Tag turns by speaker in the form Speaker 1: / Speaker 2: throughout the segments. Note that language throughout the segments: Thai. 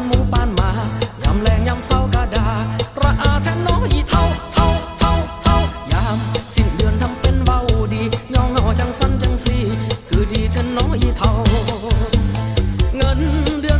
Speaker 1: านหมูปานมายำแรงยำเศร้ากระดาระอาแทนน้อยเท่าเท่าเท่าเท่ายามสิ้นเดือนทำเป็นเบาดีงอเงาจังสันจังสีคือดีแทนน้อยเท่า เงินเดือน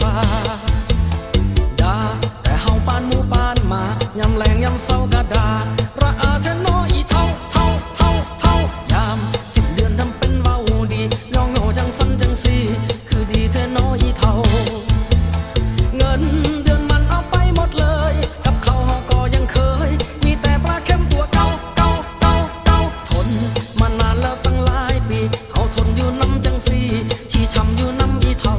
Speaker 1: ซาดาแต่เฮาปานมูปานมายำแรงยำเศร้ากะดาระอาชะโนอีเท่าเท่าเท่าเท่ายามสิบเดือนทำเป็นเบาดียองโง่จังสันจังสีคือดีเธอโนอีเท่าเงินเดือนมันเอาไปหมดเลย กับเขาเฮาก็ยังเคย มีแต่ปลาเข้มตัวเก่าเก่าเก่าเก่าทน มานานแล้วตั้งหลายปีเฮาทนอยู่น้ำจังสีชีช้ำอยู่น้ำอีเท่า